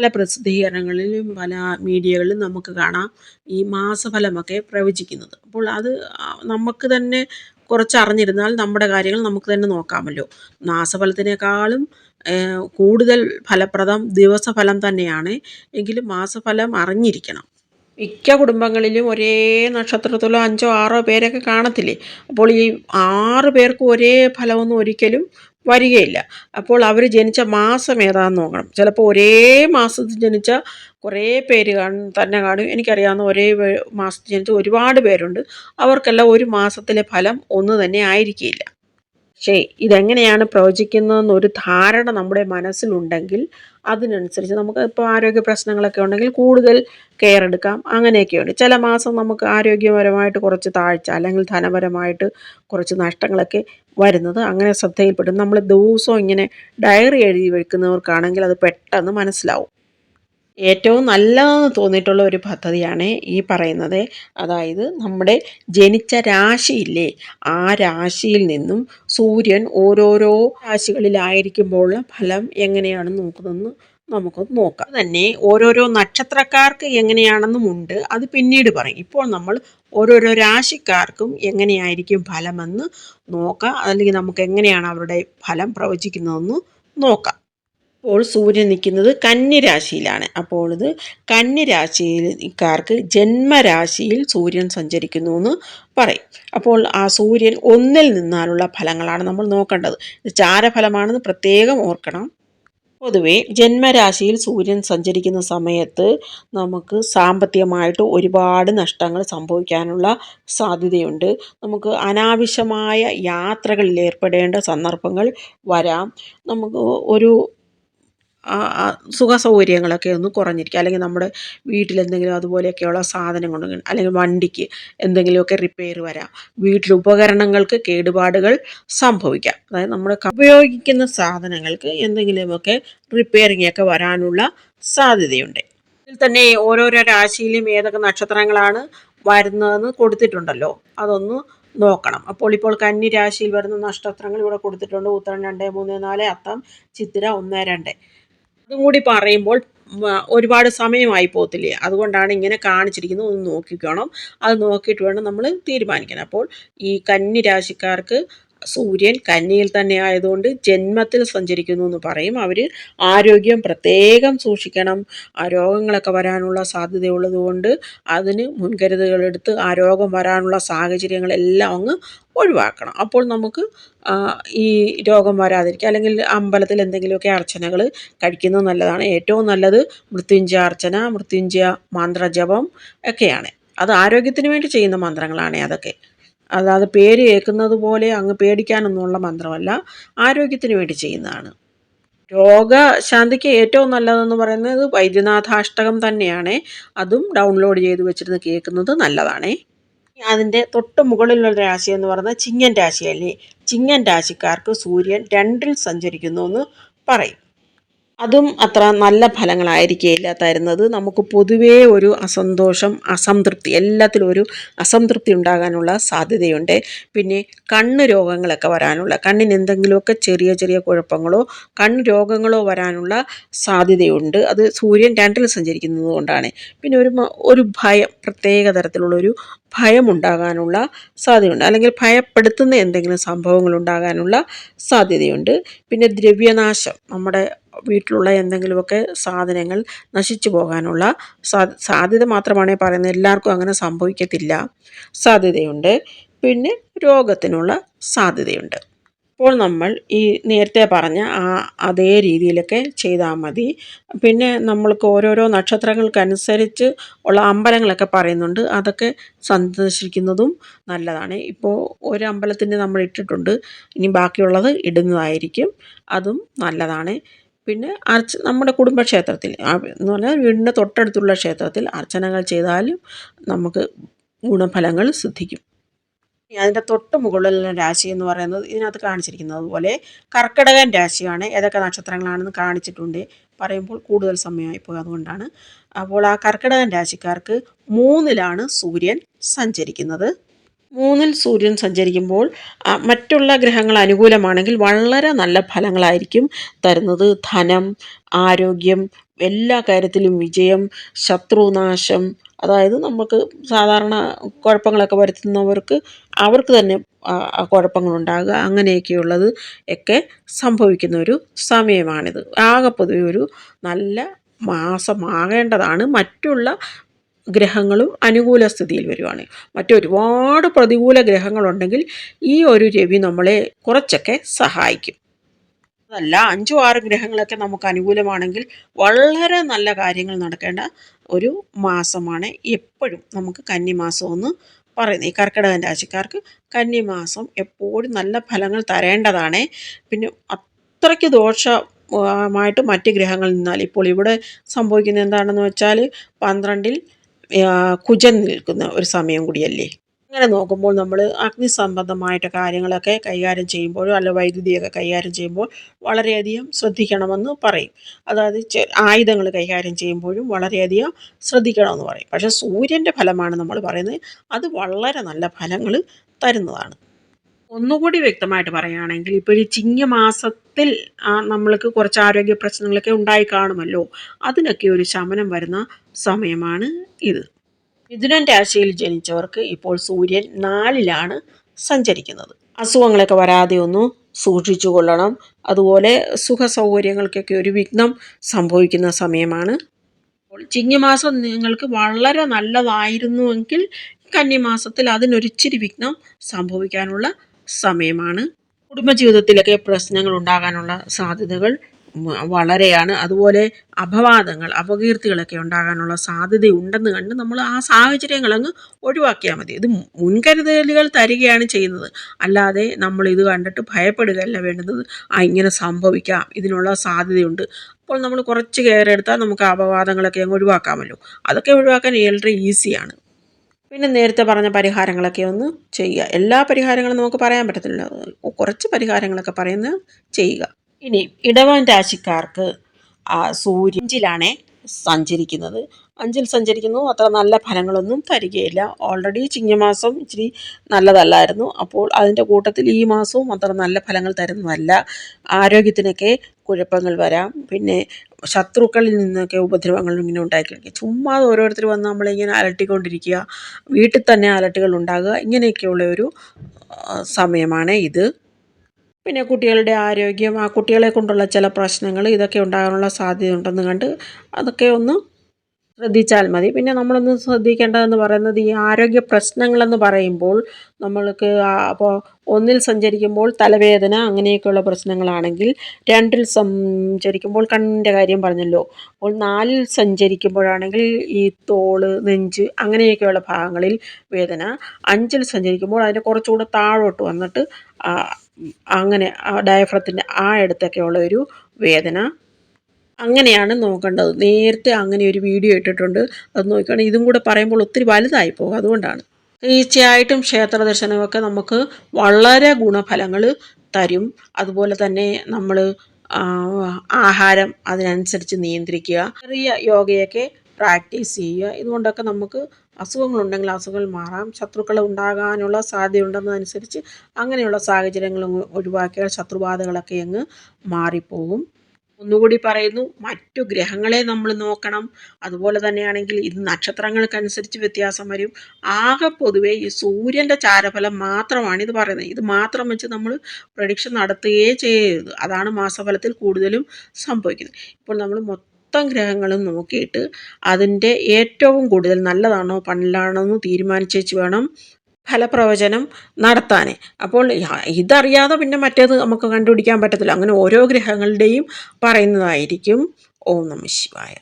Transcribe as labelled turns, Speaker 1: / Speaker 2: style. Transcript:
Speaker 1: പല പ്രസിദ്ധീകരണങ്ങളിലും പല മീഡിയകളിലും നമുക്ക് കാണാം ഈ മാസഫലമൊക്കെ പ്രവചിക്കുന്നത്. അപ്പോൾ അത് നമുക്ക് തന്നെ കുറച്ച് അറിഞ്ഞിരുന്നാൽ നമ്മുടെ കാര്യങ്ങൾ നമുക്ക് തന്നെ നോക്കാമല്ലോ. മാസഫലത്തിനേക്കാളും കൂടുതൽ ഫലപ്രദം ദിവസഫലം തന്നെയാണ്. എങ്കിലും മാസഫലം അറിഞ്ഞിരിക്കണം. മിക്ക കുടുംബങ്ങളിലും ഒരേ നക്ഷത്രത്തിലോ അഞ്ചോ ആറോ പേരൊക്കെ കാണത്തില്ലേ? അപ്പോൾ ഈ ആറ് പേർക്ക് ഒരേ ഫലമൊന്നും ഒരിക്കലും വരികയില്ല. അപ്പോൾ അവർ ജനിച്ച മാസം ഏതാണെന്ന് നോക്കണം. ചിലപ്പോൾ ഒരേ മാസത്തിൽ ജനിച്ച കുറേ പേര് കാണും തന്നെ കാണും. എനിക്കറിയാവുന്ന ഒരേ മാസത്തിൽ ജനിച്ച ഒരുപാട് പേരുണ്ട്. അവർക്കെല്ലാം ഒരു മാസത്തിലെ ഫലം ഒന്ന് തന്നെ ആയിരിക്കില്ല. പക്ഷേ ഇതെങ്ങനെയാണ് പ്രവചിക്കുന്നതെന്നൊരു ധാരണ നമ്മുടെ മനസ്സിലുണ്ടെങ്കിൽ അതിനനുസരിച്ച് നമുക്ക് ഇപ്പോൾ ആരോഗ്യ പ്രശ്നങ്ങളൊക്കെ ഉണ്ടെങ്കിൽ കൂടുതൽ കെയർ എടുക്കാം. അങ്ങനെയൊക്കെയുണ്ട്. ചില മാസം നമുക്ക് ആരോഗ്യപരമായിട്ട് കുറച്ച് താഴ്ച അല്ലെങ്കിൽ ധനപരമായിട്ട് കുറച്ച് നഷ്ടങ്ങളൊക്കെ വരുന്നത് അങ്ങനെ ശ്രദ്ധയിൽപ്പെടും. നമ്മൾ ദിവസവും ഇങ്ങനെ ഡയറി എഴുതി വെക്കുന്നവർക്കാണെങ്കിൽ അത് പെട്ടെന്ന് മനസ്സിലാവും. ഏറ്റവും നല്ലതെന്ന് തോന്നിയിട്ടുള്ള ഒരു പദ്ധതിയാണ് ഈ പറയുന്നത്. അതായത് നമ്മുടെ ജനിച്ച രാശിയില്ലേ ആ രാശിയിൽ നിന്നും സൂര്യൻ ഓരോരോ രാശികളിലായിരിക്കുമ്പോഴുള്ള ഫലം എങ്ങനെയാണ് നോക്കുന്നതെന്ന് നമുക്ക് നോക്കാം. തന്നെ ഓരോരോ നക്ഷത്രക്കാർക്ക് എങ്ങനെയാണെന്നും ഉണ്ട്. അത് പിന്നീട് പറയും. ഇപ്പോൾ നമ്മൾ ഓരോരോ രാശിക്കാർക്കും എങ്ങനെയായിരിക്കും ഫലമെന്ന് നോക്കാം. അല്ലെങ്കിൽ നമുക്ക് എങ്ങനെയാണ് അവരുടെ ഫലം പ്രവചിക്കുന്നതെന്ന് നോക്കാം. ഇപ്പോൾ സൂര്യൻ നിൽക്കുന്നത് കന്യരാശിയിലാണ്. അപ്പോൾ ഇത് കന്യരാശിക്കാർക്ക് ജന്മരാശിയിൽ സൂര്യൻ സഞ്ചരിക്കുന്നു എന്ന് പറയും. അപ്പോൾ ആ സൂര്യൻ ഒന്നിൽ നിന്നാലുള്ള ഫലങ്ങളാണ് നമ്മൾ നോക്കേണ്ടത്. ഇത് ചാരഫലമാണെന്ന് പ്രത്യേകം ഓർക്കണം. പൊതുവേ ജന്മരാശിയിൽ സൂര്യൻ സഞ്ചരിക്കുന്ന സമയത്ത് നമുക്ക് സാമ്പത്തികമായിട്ട് ഒരുപാട് നഷ്ടങ്ങൾ സംഭവിക്കാനുള്ള സാധ്യതയുണ്ട്. നമുക്ക് അനാവശ്യമായ യാത്രകളിൽ ഏർപ്പെടേണ്ട സന്ദർഭങ്ങൾ വരാം. നമുക്ക് ഒരു സുഖ സൗകര്യങ്ങളൊക്കെ ഒന്ന് കുറഞ്ഞിരിക്കും. അല്ലെങ്കിൽ നമ്മുടെ വീട്ടിലെന്തെങ്കിലും അതുപോലെയൊക്കെയുള്ള സാധനങ്ങൾ അല്ലെങ്കിൽ വണ്ടിക്ക് എന്തെങ്കിലുമൊക്കെ റിപ്പയർ വരാം. വീട്ടിലെ ഉപകരണങ്ങൾക്ക് കേടുപാടുകൾ സംഭവിക്കാം. അതായത് നമ്മൾ ഉപയോഗിക്കുന്ന സാധനങ്ങൾക്ക് എന്തെങ്കിലുമൊക്കെ റിപ്പയറിംഗ് ഒക്കെ വരാനുള്ള സാധ്യതയുണ്ട്. ഇതിൽ തന്നെ ഓരോരോ രാശിയിലും ഏതൊക്കെ നക്ഷത്രങ്ങളാണ് വരുന്നതെന്ന് കൊടുത്തിട്ടുണ്ടല്ലോ. അതൊന്ന് നോക്കണം. അപ്പോൾ ഇപ്പോൾ കന്നി രാശിയിൽ വരുന്ന നക്ഷത്രങ്ങൾ ഇവിടെ കൊടുത്തിട്ടുണ്ട്. ഉത്തരം രണ്ട് മൂന്ന് നാല് അത്തം ചിത്തിര ഒന്ന് രണ്ട്. അതും കൂടി പറയുമ്പോൾ ഒരുപാട് സമയമായി പോകത്തില്ലേ? അതുകൊണ്ടാണ് ഇങ്ങനെ കാണിച്ചിരിക്കുന്നത്. ഒന്ന് നോക്കിക്കണം. അത് നോക്കിയിട്ട് വേണം നമ്മൾ തീരുമാനിക്കാൻ. അപ്പോൾ ഈ കന്നി രാശിക്കാർക്ക് സൂര്യൻ കന്നിയിൽ തന്നെ ആയതുകൊണ്ട് ജന്മത്തിൽ സഞ്ചരിക്കുന്നു എന്ന് പറയും. അവർ ആരോഗ്യം പ്രത്യേകം സൂക്ഷിക്കണം. ആ രോഗങ്ങളൊക്കെ വരാനുള്ള സാധ്യതയുള്ളതുകൊണ്ട് അതിന് അതിന് മുൻകരുതലുകളെടുത്ത് ആ രോഗം വരാനുള്ള സാഹചര്യങ്ങളെല്ലാം അങ്ങ് ഒഴിവാക്കണം. അപ്പോൾ നമുക്ക് ഈ രോഗം വരാതിരിക്കുക അല്ലെങ്കിൽ അമ്പലത്തിൽ എന്തെങ്കിലുമൊക്കെ അർച്ചനകൾ കഴിക്കുന്നത് നല്ലതാണ്. ഏറ്റവും നല്ലത് മൃത്യുഞ്ജയ അർച്ചന മൃത്യുഞ്ജയ മന്ത്രജപം ഒക്കെയാണ്. അത് ആരോഗ്യത്തിന് വേണ്ടി ചെയ്യുന്ന മന്ത്രങ്ങളാണ് അതൊക്കെ. അല്ലാതെ പേര് കേൾക്കുന്നത് പോലെ അങ്ങ് പേടിക്കാനൊന്നുമുള്ള മന്ത്രമല്ല ആരോഗ്യത്തിന് വേണ്ടി ചെയ്യുന്നതാണ്. രോഗശാന്തിക്ക് ഏറ്റവും നല്ലതെന്ന് പറയുന്നത് വൈദ്യനാഥാഷ്ടകം തന്നെയാണ്. അതും ഡൗൺലോഡ് ചെയ്ത് വെച്ചിരുന്ന് കേൾക്കുന്നത് നല്ലതാണേ. അതിന്റെ തൊട്ട് മുകളിലുള്ള രാശി എന്ന് പറയുന്നത് ചിങ്ങൻ രാശിയല്ലേ? ചിങ്ങൻ രാശിക്കാർക്ക് സൂര്യൻ രണ്ടിൽ സഞ്ചരിക്കുന്നു എന്ന് പറയും. അതും അത്ര നല്ല ഫലങ്ങളായിരിക്കില്ല തരുന്നത് നമുക്ക് പൊതുവേ ഒരു അസന്തോഷം അസംതൃപ്തി എല്ലാത്തിലും ഒരു അസംതൃപ്തി ഉണ്ടാകാനുള്ള സാധ്യതയുണ്ട്. പിന്നെ കണ്ണ് രോഗങ്ങളൊക്കെ വരാനുള്ള കണ്ണിന് എന്തെങ്കിലുമൊക്കെ ചെറിയ ചെറിയ കുഴപ്പങ്ങളോ കണ്ണ് രോഗങ്ങളോ വരാനുള്ള സാധ്യതയുണ്ട്. അത് സൂര്യൻ രണ്ടിൽ സഞ്ചരിക്കുന്നത് കൊണ്ടാണ്. പിന്നെ ഒരു ഒരു ഭയം പ്രത്യേക തരത്തിലുള്ളൊരു ഭയമുണ്ടാകാനുള്ള സാധ്യതയുണ്ട്. അല്ലെങ്കിൽ ഭയപ്പെടുത്തുന്ന എന്തെങ്കിലും സംഭവങ്ങൾ ഉണ്ടാകാനുള്ള സാധ്യതയുണ്ട്. പിന്നെ ദ്രവ്യനാശം നമ്മുടെ വീട്ടിലുള്ള എന്തെങ്കിലുമൊക്കെ സാധനങ്ങൾ നശിച്ചു പോകാനുള്ള സാധ്യത മാത്രമാണ് പറയുന്നത്. എല്ലാവർക്കും അങ്ങനെ സംഭവിക്കത്തില്ല. സാധ്യതയുണ്ട്. പിന്നെ രോഗത്തിനുള്ള സാധ്യതയുണ്ട്. അപ്പോൾ നമ്മൾ ഈ നേരത്തെ പറഞ്ഞ ആ അതേ രീതിയിലൊക്കെ ചെയ്താൽ മതി. പിന്നെ നമ്മൾക്ക് ഓരോരോ നക്ഷത്രങ്ങൾക്കനുസരിച്ച് ഉള്ള അമ്പലങ്ങളൊക്കെ പറയുന്നുണ്ട്. അതൊക്കെ സന്ദർശിക്കുന്നതും നല്ലതാണ്. ഇപ്പോൾ ഒരു അമ്പലത്തിന്റെ നമ്മൾ ഇട്ടിട്ടുണ്ട്. ഇനി ബാക്കിയുള്ളത് ഇടുന്നതായിരിക്കും. അതും നല്ലതാണ്. പിന്നെ അർച്ച നമ്മുടെ കുടുംബക്ഷേത്രത്തിൽ എന്ന് പറഞ്ഞാൽ വീടിന്റെ തൊട്ടടുത്തുള്ള ക്ഷേത്രത്തിൽ അർച്ചനകൾ ചെയ്താലും നമുക്ക് ഗുണഫലങ്ങൾ സിദ്ധിക്കും. അതിന്റെ തൊട്ട് മുകളിലുള്ള രാശി എന്ന് പറയുന്നത് ഇതിനകത്ത് കാണിച്ചിരിക്കുന്നത് അതുപോലെ കർക്കിടകൻ രാശിയാണ്. ഏതൊക്കെ നക്ഷത്രങ്ങളാണെന്ന് കാണിച്ചിട്ടുണ്ട്. പറയുമ്പോൾ കൂടുതൽ സമയമായി പോയി അതുകൊണ്ടാണ്. അപ്പോൾ ആ കർക്കിടകൻ രാശിക്കാർക്ക് മൂന്നിലാണ് സൂര്യൻ സഞ്ചരിക്കുന്നത്. മൂന്നിൽ സൂര്യൻ സഞ്ചരിക്കുമ്പോൾ മറ്റുള്ള ഗ്രഹങ്ങൾ അനുകൂലമാണെങ്കിൽ വളരെ നല്ല ഫലങ്ങളായിരിക്കും തരുന്നത്. ധനം ആരോഗ്യം എല്ലാ കാര്യത്തിലും വിജയം ശത്രുനാശം. അതായത് നമുക്ക് സാധാരണ കുഴപ്പങ്ങളൊക്കെ വരുത്തുന്നവർക്ക് അവർക്ക് തന്നെ കുഴപ്പങ്ങളുണ്ടാകുക. അങ്ങനെയൊക്കെയുള്ളത് ഒക്കെ സംഭവിക്കുന്ന ഒരു സമയമാണിത്. ആകെ പൊതുവെ ഒരു നല്ല മാസമാകേണ്ടതാണ്. മറ്റുള്ള ഗ്രഹങ്ങളും അനുകൂല സ്ഥിതിയിൽ വരുവാണ്. മറ്റൊരുപാട് പ്രതികൂല ഗ്രഹങ്ങളുണ്ടെങ്കിൽ ഈ ഒരു രവി നമ്മളെ കുറച്ചൊക്കെ സഹായിക്കും. അതല്ല അഞ്ചും ആറ് ഗ്രഹങ്ങളൊക്കെ നമുക്ക് അനുകൂലമാണെങ്കിൽ വളരെ നല്ല കാര്യങ്ങൾ നടക്കേണ്ട ഒരു മാസമാണ് എപ്പോഴും നമുക്ക് കന്നിമാസം എന്ന് പറയുന്നത്. ഈ കർക്കിടകൻ രാശിക്കാർക്ക് കന്നിമാസം എപ്പോഴും നല്ല ഫലങ്ങൾ തരേണ്ടതാണ്. പിന്നെ അത്രയ്ക്ക് ദോഷമായിട്ട് മറ്റ് ഗ്രഹങ്ങളിൽ നിന്നാൽ ഇപ്പോൾ ഇവിടെ സംഭവിക്കുന്നത് എന്താണെന്ന് വെച്ചാൽ പന്ത്രണ്ടിൽ കുജൻ നിൽക്കുന്ന ഒരു സമയം കൂടിയല്ലേ? അങ്ങനെ നോക്കുമ്പോൾ നമ്മൾ അഗ്നിസംബന്ധമായിട്ട് കാര്യങ്ങളൊക്കെ കൈകാര്യം ചെയ്യുമ്പോഴോ അല്ല വൈദ്യുതിയൊക്കെ കൈകാര്യം ചെയ്യുമ്പോൾ വളരെയധികം ശ്രദ്ധിക്കണമെന്ന് പറയും. അതായത് ആയുധങ്ങൾ കൈകാര്യം ചെയ്യുമ്പോഴും വളരെയധികം ശ്രദ്ധിക്കണമെന്ന് പറയും. പക്ഷേ സൂര്യന്റെ ഫലമാണ് നമ്മൾ പറയുന്നത്. അത് വളരെ നല്ല ഫലങ്ങൾ തരുന്നതാണ്. ഒന്നുകൂടി വ്യക്തമായിട്ട് പറയുകയാണെങ്കിൽ ഇപ്പോൾ ഈ ചിങ്ങമാസത്തിൽ മാസത്തിൽ നമ്മൾക്ക് കുറച്ച് ആരോഗ്യ പ്രശ്നങ്ങളൊക്കെ ഉണ്ടായി കാണുമല്ലോ. അതിനൊക്കെ ഒരു ശമനം വരുന്ന സമയമാണ് ഇത്. മിഥുനൻ രാശിയിൽ ജനിച്ചവർക്ക് ഇപ്പോൾ സൂര്യൻ നാലിലാണ് സഞ്ചരിക്കുന്നത്. അസുഖങ്ങളൊക്കെ വരാതെ ഒന്ന് സൂക്ഷിച്ചു കൊള്ളണം. അതുപോലെ സുഖ സൗകര്യങ്ങൾക്കൊക്കെ ഒരു വിഘ്നം സംഭവിക്കുന്ന സമയമാണ്. അപ്പോൾ ചിങ്ങമാസം നിങ്ങൾക്ക് വളരെ നല്ലതായിരുന്നുവെങ്കിൽ കന്നിമാസത്തിൽ അതിനൊരിച്ചിരി വിഘ്നം സംഭവിക്കാനുള്ള സമയമാണ്. കുടുംബജീവിതത്തിലൊക്കെ പ്രശ്നങ്ങൾ ഉണ്ടാകാനുള്ള സാധ്യതകൾ വളരെയാണ്. അതുപോലെ അപവാദങ്ങൾ അപകീർത്തികളൊക്കെ ഉണ്ടാകാനുള്ള സാധ്യത ഉണ്ടെന്ന് കണ്ട് നമ്മൾ ആ സാഹചര്യങ്ങൾ അങ്ങ് ഒഴിവാക്കിയാൽ മതി. ഇത് മുൻകരുതലുകൾ തരികയാണ് ചെയ്യുന്നത്. അല്ലാതെ നമ്മൾ ഇത് കണ്ടിട്ട് ഭയപ്പെടുകയല്ല വേണ്ടുന്നത്. ആ ഇങ്ങനെ സംഭവിക്കാം. ഇതിനുള്ള സാധ്യതയുണ്ട്. അപ്പോൾ നമ്മൾ കുറച്ച് കെയർ എടുത്താൽ നമുക്ക് അപവാദങ്ങളൊക്കെ അങ്ങ് ഒഴിവാക്കാമല്ലോ. അതൊക്കെ ഒഴിവാക്കാൻ ഏറെ ഈസിയാണ്. പിന്നെ നേരത്തെ പറഞ്ഞ പരിഹാരങ്ങളൊക്കെ ഒന്ന് ചെയ്യുക. എല്ലാ പരിഹാരങ്ങളും നമുക്ക് പറയാൻ പറ്റത്തില്ല കുറച്ച് പരിഹാരങ്ങളൊക്കെ പറയുന്നത് ചെയ്യുക. ഇനി ഇടവൻ രാശിക്കാർക്ക് അഞ്ചിലാണേ സഞ്ചരിക്കുന്നത്. അഞ്ചിൽ സഞ്ചരിക്കുന്നു അത്ര നല്ല ഫലങ്ങളൊന്നും തരികയില്ല. ഓൾറെഡി ചിങ്ങമാസം ഇച്ചിരി നല്ലതല്ലായിരുന്നു. അപ്പോൾ അതിന്റെ കൂട്ടത്തിൽ ഈ മാസവും അത്ര നല്ല ഫലങ്ങൾ തരുന്നതല്ല. ആരോഗ്യത്തിനൊക്കെ കുഴപ്പങ്ങൾ വരാം. പിന്നെ ശത്രുക്കളിൽ നിന്നൊക്കെ ഉപദ്രവങ്ങൾ ഇങ്ങനെ ഉണ്ടാക്കിയിരിക്കുക ചുമ്മാ ഓരോരുത്തർ വന്ന് നമ്മളിങ്ങനെ അലട്ടിക്കൊണ്ടിരിക്കുക. വീട്ടിൽ തന്നെ അലട്ടുകൾ ഉണ്ടാകുക. ഇങ്ങനെയൊക്കെയുള്ള ഒരു സമയമാണ് ഇത്. പിന്നെ കുട്ടികളുടെ ആരോഗ്യം ആ കുട്ടികളെ കൊണ്ടുള്ള ചില പ്രശ്നങ്ങൾ ഇതൊക്കെ ഉണ്ടാകാനുള്ള സാധ്യത ഉണ്ടെന്ന് കണ്ട് അതൊക്കെ ഒന്ന് ശ്രദ്ധിച്ചാൽ മതി. പിന്നെ നമ്മളൊന്ന് ശ്രദ്ധിക്കേണ്ടതെന്ന് പറയുന്നത് ഈ ആരോഗ്യ പ്രശ്നങ്ങളെന്ന് പറയുമ്പോൾ നമ്മൾക്ക് അപ്പോൾ ഒന്നിൽ സഞ്ചരിക്കുമ്പോൾ തലവേദന അങ്ങനെയൊക്കെയുള്ള പ്രശ്നങ്ങളാണെങ്കിൽ രണ്ടിൽ സഞ്ചരിക്കുമ്പോൾ കണ്ണിന്റെ കാര്യം പറഞ്ഞല്ലോ. അപ്പോൾ നാലിൽ സഞ്ചരിക്കുമ്പോഴാണെങ്കിൽ ഈ തോൾ നെഞ്ച് അങ്ങനെയൊക്കെയുള്ള ഭാഗങ്ങളിൽ വേദന. അഞ്ചിൽ സഞ്ചരിക്കുമ്പോൾ അതിന്റെ കുറച്ചുകൂടെ താഴോട്ട് വന്നിട്ട് അങ്ങനെ ഡയഫ്രത്തിന്റെ ആ ഇടത്തൊക്കെയുള്ള ഒരു വേദന. അങ്ങനെയാണ് നോക്കേണ്ടത്. നേരത്തെ അങ്ങനെ ഒരു വീഡിയോ ഇട്ടിട്ടുണ്ട്. അത് നോക്കുകയാണെങ്കിൽ ഇതും കൂടെ പറയുമ്പോൾ ഒത്തിരി വലുതായി പോകും. അതുകൊണ്ടാണ്. തീർച്ചയായിട്ടും ക്ഷേത്ര ദർശനമൊക്കെ നമുക്ക് വളരെ ഗുണഫലങ്ങൾ തരും. അതുപോലെ തന്നെ നമ്മൾ ആഹാരം അതിനനുസരിച്ച് നിയന്ത്രിക്കുക. ചെറിയ യോഗയൊക്കെ പ്രാക്ടീസ് ചെയ്യുക. ഇതുകൊണ്ടൊക്കെ നമുക്ക് അസുഖങ്ങളുണ്ടെങ്കിൽ അസുഖങ്ങൾ മാറാം. ശത്രുക്കൾ ഉണ്ടാകാനുള്ള സാധ്യതയുണ്ടെന്നതനുസരിച്ച് അങ്ങനെയുള്ള സാഹചര്യങ്ങൾ ഒഴിവാക്കിയാൽ ശത്രുബാധകളൊക്കെ അങ്ങ് മാറിപ്പോകും. ഒന്നുകൂടി പറയുന്നു മറ്റു ഗ്രഹങ്ങളെ നമ്മൾ നോക്കണം. അതുപോലെ തന്നെയാണെങ്കിൽ ഇത് നക്ഷത്രങ്ങൾക്കനുസരിച്ച് വ്യത്യാസം വരും. ആകെ പൊതുവേ ഈ സൂര്യന്റെ ചാരഫലം മാത്രമാണ് ഇത് പറയുന്നത്. ഇത് മാത്രം വെച്ച് നമ്മൾ പ്രഡിക്ഷൻ നടത്തുകയേ ചെയ്യരുത്. അതാണ് മാസഫലത്തിൽ കൂടുതലും സംഭവിക്കുന്നത്. ഇപ്പോൾ നമ്മൾ മൊത്തം ഗ്രഹങ്ങളും നോക്കിയിട്ട് അതിന്റെ ഏറ്റവും കൂടുതൽ നല്ലതാണോ പണിലാണോ എന്ന് തീരുമാനിച്ചേച്ച് വേണം ഫലപ്രവചനം നടത്താൻ അപ്പോൾ ഇതറിയാതെ പിന്നെ മറ്റേത് നമുക്ക് കണ്ടുപിടിക്കാൻ പറ്റത്തില്ല. അങ്ങനെ ഓരോ ഗ്രഹങ്ങളുടെയും പറയുന്നതായിരിക്കും. ഓം നമ ശിവായ.